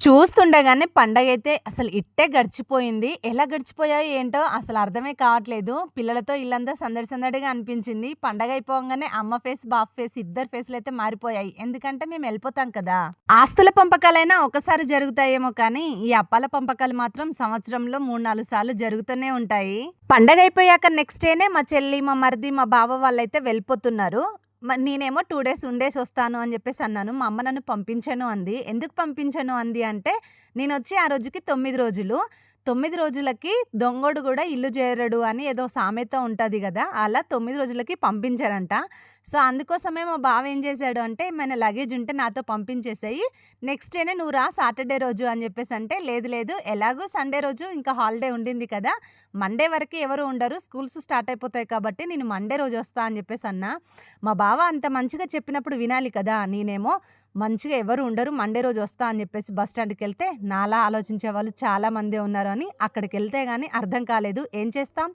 చూస్తుండగానే పండగ అయితే అసలు ఇట్టే గడిచిపోయింది. ఎలా గడిచిపోయాయో ఏంటో అసలు అర్థమే కావట్లేదు. పిల్లలతో ఇల్లంతా సందడి సందడిగా అనిపించింది. పండగ అయిపోగానే అమ్మ ఫేస్, బాబు ఫేస్ ఇద్దరి ఫేస్‌లయితే మారిపోయాయి. ఎందుకంటే మేము వెళ్ళిపోతాం కదా! ఆస్తుల పంపకాలైనా ఒకసారి జరుగుతాయేమో కానీ, ఈ అప్పాల పంపకాలు మాత్రం సంవత్సరంలో 3, 4 సార్లు జరుగుతూనే ఉంటాయి. పండగ అయిపోయాక నెక్స్ట్ డేనే మా చెల్లి, మా మరిది, మా బావ వాళ్ళైతే వెళ్ళిపోతున్నారు. నేనేమో టూ డేస్ ఉండేసి వస్తాను అని చెప్పేసి అన్నాను. మా అమ్మ నన్ను పంపించను అంది. ఎందుకు పంపించను అంది అంటే, నేనొచ్చి ఆ రోజుకి తొమ్మిది రోజులు. తొమ్మిది రోజులకి దొంగోడు కూడా ఇల్లు చేరడు అని ఏదో సామెత ఉంటుంది కదా అలా తొమ్మిది రోజులకి పంపించారంట సో, అందుకోసమే మా బావ ఏం చేశాడు అంటే, ఏమైనా లగేజ్ ఉంటే నాతో పంపించేసేయి. నెక్స్ట్ డేనే నువ్వు రా సాటర్‌డే రోజు అని చెప్పేసి అంటే లేదు లేదు ఎలాగో సండే రోజు ఇంకా హాలిడే ఉండింది కదా! మండే వరకు ఎవరు ఉండరు. స్కూల్స్ స్టార్ట్ అయిపోతాయి కాబట్టి నేను మండే రోజు వస్తా అని చెప్పేసి అన్నా. మా బావ అంత మంచిగా చెప్పినప్పుడు వినాలి కదా! నేనేమో మంచిగా ఎవరు ఉండరు. మండే రోజు వస్తా అని చెప్పేసి బస్ స్టాండ్కి వెళ్తే నాలా ఆలోచించే వాళ్ళు చాలా మందే ఉన్నారు అని అక్కడికి వెళ్తే కానీ అర్థం కాలేదు. ఏం చేస్తాం?